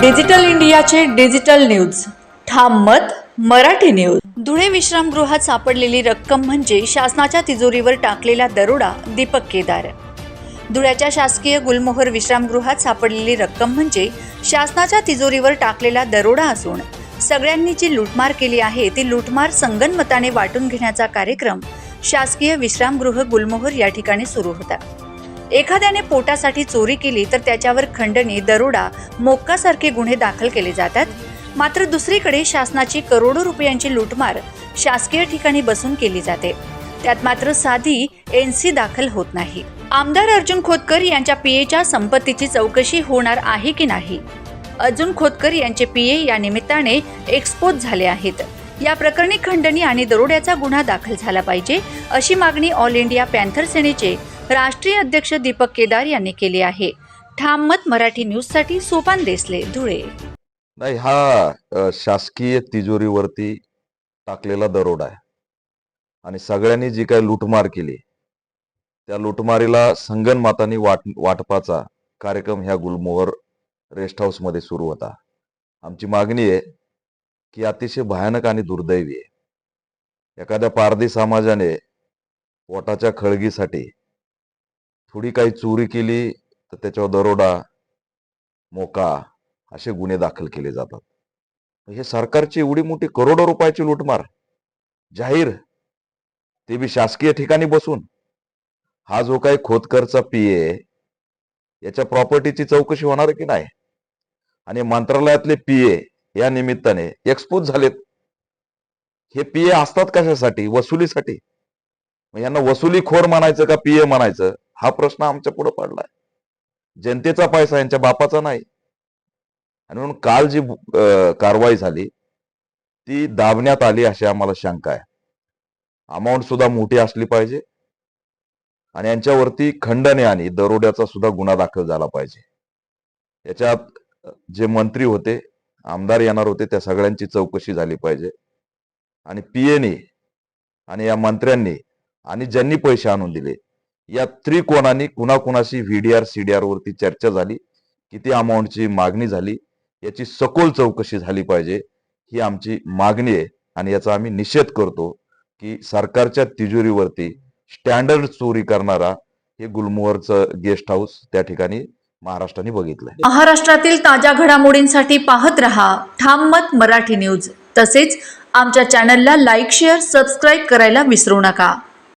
Digital इंडियाचे digital news. ठाम मत मराठी न्यूज. धुळे विश्रामगृहात सापडलेली रक्कम म्हणजे शासनाच्या तिजोरीवर टाकलेला दरोडा दीपक केदार. धुळ्याच्या शासकीय गुलमोहर विश्रामगृहात सापडलेली रक्कम म्हणजे शासनाच्या तिजोरीवर टाकलेला दरोडा असून सगळ्यांनी जी लूटमार केली आहे ती लूटमार संगनमताने वाटून घेण्याचा कार्यक्रम शासकीय विश्रामगृह गुलमोहर या ठिकाणी सुरू होता. एखाद्याने पोटासाठी चोरी केली तर त्याच्यावर खंडणी दरोडा मोक्कासारखे गुन्हे दाखल केले जातात. मात्र दुसरीकडे शासनाची करोडो रुपयांची लूटमार शासकीय ठिकाणी बसून केली जाते. त्यात मात्र साधी एन सी दाखल होत नाही. आमदार अर्जुन खोतकर यांच्या पीएच्या संपत्तीची चौकशी होणार आहे की नाही? अर्जुन खोतकर यांचे पीए या निमित्ताने एक्सपोज झाले आहेत. या प्रकरणी खंडणी आणि दरोड्याचा गुन्हा दाखल झाला पाहिजे अशी मागणी ऑल इंडिया पॅन्थर सेनेचे राष्ट्रीय अध्यक्ष दीपक केदार यांनी केली आहे. ठाम मत मराठी न्यूजसाठी सोपान देसले धुळे. नाही हा शासकीय तिजोरीवरती टाकलेला दरोडा आहे. आणि सगळ्यांनी जी काही लुटमार केली त्या लूटमारीला संगनमातानी वाट वाटपाचा कार्यक्रम ह्या गुलमोहर रेस्ट हाऊसमध्ये सुरू होता. आमची मागणी आहे की अतिशय भयानक आणि दुर्दैवी आहे. एखाद्या पारधी समाजाने पोटाच्या खळगीसाठी थोडी काही चोरी केली तर त्याच्यावर दरोडा मोका असे गुन्हे दाखल केले जातात. हे सरकारची एवढी मोठी करोडो रुपयाची लूटमार जाहीर ते बी शासकीय ठिकाणी बसून. हा जो काही खोतकरचा पीए याच्या प्रॉपर्टीची चौकशी होणार की नाही? आणि मंत्रालयातले पीए या निमित्ताने एक्सपोज झालेत. हे पीए असतात कशासाठी? वसुलीसाठी. मग यांना वसुलीखोर म्हणायचं का पीए म्हणायचं? हा प्रश्न आमच्या पुढे पडलाय. जनतेचा पैसा यांच्या बापाचा नाही. आणि म्हणून काल जी कारवाई झाली ती दाबण्यात आली अशी आम्हाला शंका आहे. अमाऊंट सुद्धा मोठी असली पाहिजे. आणि यांच्यावरती खंडने आणि दरोड्याचा सुद्धा गुन्हा दाखल झाला पाहिजे. याच्यात जे मंत्री होते आमदार येणार होते त्या सगळ्यांची चौकशी झाली पाहिजे. आणि पीएने आणि या मंत्र्यांनी आणि ज्यांनी पैसे आणून दिले या त्रिकोणाने कुणाकुणाशी व्हीडीआर सीडीआर वरती चर्चा झाली किती अमाऊंटची मागणी झाली याची सखोल चौकशी झाली पाहिजे ही आमची मागणी आहे आणि याचा आम्ही निषेध करतो की सरकारच्या तिजोरीवरती स्टँडर्ड चोरी करणारा हे गुलमोहरचं गेस्ट हाऊस त्या ठिकाणी महाराष्ट्राने बघितलंय. महाराष्ट्रातील ताज्या घडामोडींसाठी पाहत रहा ठाम मत मराठी न्यूज तसेच आमच्या चॅनलला लाईक शेअर सबस्क्राईब करायला विसरू नका.